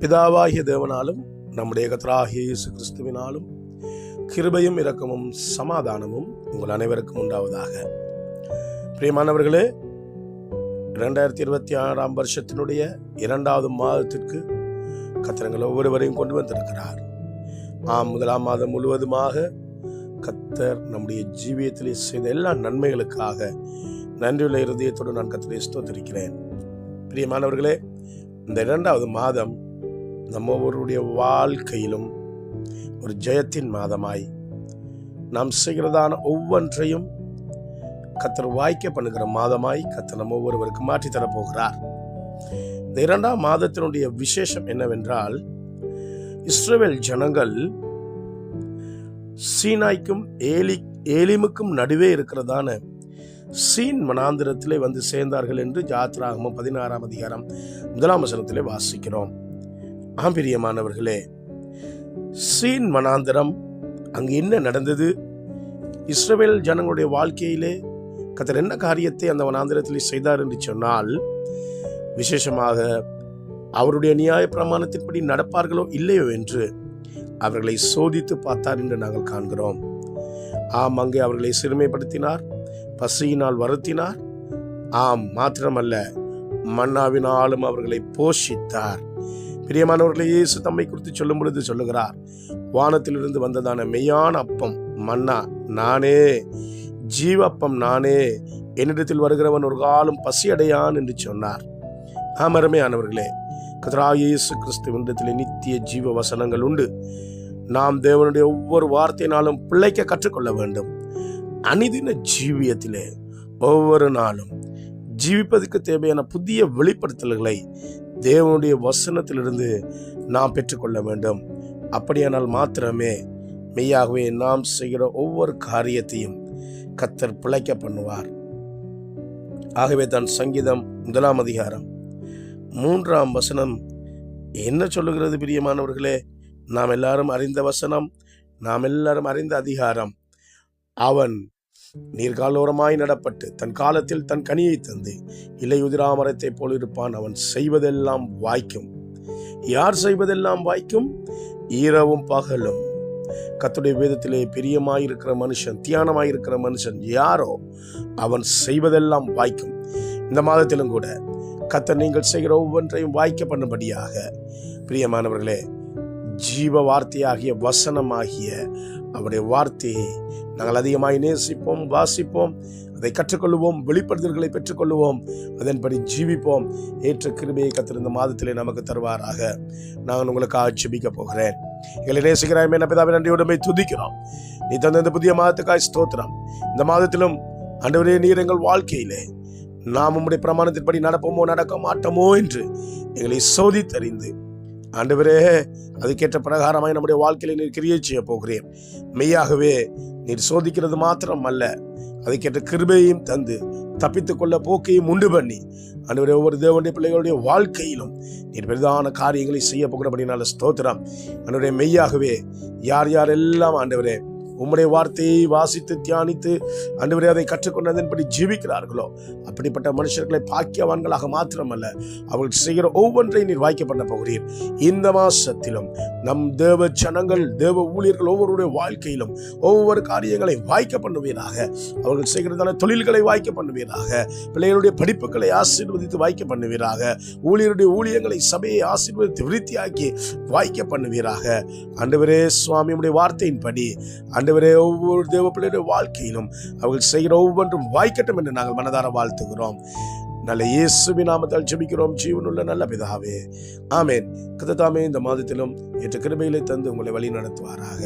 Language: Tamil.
பிதாவாகிய தேவனாலும் நம்முடைய கத்தராகிய இயேசு கிறிஸ்துவினாலும் கிருபையும் இரக்கமும் சமாதானமும் உங்கள் அனைவருக்கும் உண்டாவதாக பிரியமானவர்களே இரண்டாயிரத்தி இருபத்தி ஆறாம் வருஷத்தினுடைய இரண்டாவது மாதத்திற்கு கத்திரங்கள் ஒவ்வொருவரையும் கொண்டு வந்திருக்கிறார் ஆம் முதலாம் மாதம் முழுவதுமாக கத்தர் நம்முடைய ஜீவியத்திலே செய்த எல்லா நன்மைகளுக்காக நன்றியுள்ள இருதயத்தோடு நான் கத்தரை ஸ்தோத்திருக்கிறேன் பிரியமானவர்களே இந்த இரண்டாவது மாதம் நம்ம ஒவ்வொருடைய வாழ்க்கையிலும் ஒரு ஜெயத்தின் மாதமாய் நாம் செய்கிறதான ஒவ்வொன்றையும் கத்தர் வாய்க்க பண்ணுகிற மாதமாய் கத்தர் நம்ம ஒவ்வொருவருக்கு மாற்றி தரப்போகிறார். இந்த இரண்டாம் மாதத்தினுடைய விசேஷம் என்னவென்றால் இஸ்ரேல் ஜனங்கள் சீனாய்க்கும் ஏலி ஏலிமுக்கும் நடுவே இருக்கிறதான சீன் மனாந்திரத்திலே வந்து சேர்ந்தார்கள் என்று ஜாத்ராகமம் பதினாறாம் அதிகாரம் முதலாம் வசனத்திலே வாசிக்கிறோம். ஆம்பிரியமானவர்களே சீன் மனாந்திரம் அங்கு என்ன நடந்தது? இஸ்ரவேல் ஜனங்களுடைய வாழ்க்கையிலே கத்தர் என்ன காரியத்தை அந்த மனாந்திரத்தில் செய்தார் என்று சொன்னால் விசேஷமாக அவருடைய நியாய பிரமாணத்தின்படி நடப்பார்களோ இல்லையோ என்று அவர்களை சோதித்து பார்த்தார் என்று நாங்கள் காண்கிறோம். ஆம் அங்கே அவர்களை சிறுமைப்படுத்தினார் பசியினால் வருத்தினார். ஆம் மாத்திரமல்ல மன்னாவினாலும் அவர்களை போஷித்தார். பிரியமானவர்களே இயேசு தம்மை குறித்து சொல்லும் பொழுது சொல்லுகிறார் வானத்திலிருந்து வந்ததான மெய்யான அப்பம் மன்னா நானே ஜீவப்பம் நானே என்னிடத்தில் வருகிறவன் ஒரு காலம் பசியடையான் என்று சொன்னார். ஆமருமையானவர்களே கத்ரா இயேசு கிறிஸ்துவனிடத்தில் நித்திய ஜீவ வசனங்கள் உண்டு. நாம் தேவனுடைய ஒவ்வொரு வார்த்தையினாலும் பிழைக்க கற்றுக்கொள்ள வேண்டும். அனிதின ஜீவியத்திலே ஒவ்வொரு நாளும் ஜீவிப்பதற்கு தேவையான புதிய வெளிப்படுத்தல்களை தேவனுடைய வசனத்திலிருந்து நாம் பெற்றுக்கொள்ள வேண்டும். அப்படியானால் மாத்திரமே மெய்யாகவே நாம் செய்கிற ஒவ்வொரு காரியத்தையும் கத்தர் பிழைக்க பண்ணுவார். ஆகவே தான் சங்கீதம் முதலாம் அதிகாரம் மூன்றாம் வசனம் என்ன சொல்லுகிறது பிரியமானவர்களே? நாம் எல்லாரும் அறிந்த வசனம் நாம் எல்லாரும் அறிந்த அதிகாரம். அவன் நீர்காலோரமாய் நடப்பட்டு தன் காலத்தில் தன் கனியை தந்து இலையுதிராமரத்தை போல் இருப்பான். அவன் செய்வதெல்லாம் வாய்க்கும். யார் செய்வதெல்லாம் வாய்க்கும்? ஈரவும் பகலும். கத்துடைய வேதத்திலே பிரியமாயிருக்கிற மனுஷன் தியானமாயிருக்கிற மனுஷன் யாரோ அவன் செய்வதெல்லாம் வாய்க்கும். இந்த மாதத்திலும் கூட கத்த நீங்கள் செய்கிற ஒவ்வொன்றையும் வாய்க்க பண்ணும்படியாக. பிரியமானவர்களே ஜீவ வார்த்தையாகிய வசனமாகிய அவருடைய வார்த்தையை நாங்கள் அதிகமாய் நேசிப்போம் வாசிப்போம் அதை கற்றுக்கொள்வோம் வெளிப்படுத்தல்களை பெற்றுக்கொள்வோம் அதன்படி ஜீவிப்போம். ஏற்ற கிருபையை கத்திருந்த மாதத்திலே நமக்கு தருவாராக. நான் உங்களுக்கு ஆட்சேபிக்க போகிறேன். எங்களை நேசிக்கிறாய் என்ன பிதாவை நன்றியோடுமை துதிக்கிறோம். நீ தந்த இந்த புதிய மாதத்துக்காய் ஸ்தோத்திரம். இந்த மாதத்திலும் அன்றுவரே நீர் எங்கள் வாழ்க்கையிலே நாம் உம்முடைய பிரமாணத்தின்படி நடப்போமோ நடக்க மாட்டோமோ என்று எங்களை சோதித்தறிந்து ஆண்டவரே அதுக்கேற்ற பிரகாரமாய் நம்முடைய வாழ்க்கையில நீர் கிரியை செய்ய போகிறேன். மெய்யாகவே நீர் சோதிக்கிறது மாத்திரம் அல்ல அதுக்கேற்ற கிருபையும் தந்து தப்பித்துக்கொள்ள போக்கையும் உண்டு பண்ணி அன்றைய ஒவ்வொரு தேவனுடைய பிள்ளைகளுடைய வாழ்க்கையிலும் நீர் பெரிதான காரியங்களை செய்ய போகிறபடினால ஸ்தோத்திரம். அன்றைய மெய்யாகவே யார் யார் எல்லாம் ஆண்டவரே உம்முடைய வார்த்தையை வாசித்து தியானித்து அன்றுவரே அதை கற்றுக்கொண்டதன்படி ஜீவிக்கிறார்களோ? அப்படிப்பட்ட மனுஷர்களை பாக்கியவான்களாக மாத்திரமல்ல அவர்கள் செய்கிற ஒவ்வொன்றை நீர் வாய்க்க பண்ண போகிறீர். இந்த மாசத்திலும் நம் தேவ ஜனங்கள் தேவ ஊழியர்கள் ஒவ்வொருடைய வாழ்க்கையிலும் ஒவ்வொரு காரியங்களை வாய்க்க பண்ணுவீராக. அவர்கள் செய்கிறதான தொழில்களை வாய்க்க பண்ணுவீராக. பிள்ளைகளுடைய படிப்புகளை ஆசீர்வதித்து வாய்க்க பண்ணுவீராக. ஊழியருடைய ஊழியங்களை சபையை ஆசீர்வதித்து விருத்தியாக்கி வாய்க்க பண்ணுவீராக. அன்றுவரே சுவாமியுடைய வார்த்தையின்படி ஆண்டவரே ஒவ்வொரு தேவ பிள்ளையுடைய வாழ்க்கையிலும் அவர்கள் செய்கிற ஒவ்வொன்றும் வாய்க்கட்டும் என்று நாங்கள் மனதார வாழ்த்துகிறோம். நல்ல இயேசுவி நாமத்தால் ஜெபிக்கிறோம். ஜீவனுள்ள நல்ல பிதாவே ஆமேன். கதத்தாமே இந்த மாதத்திலும் ஏற்ற கிருபைகளை தந்து உங்களை வழி நடத்துவாராக.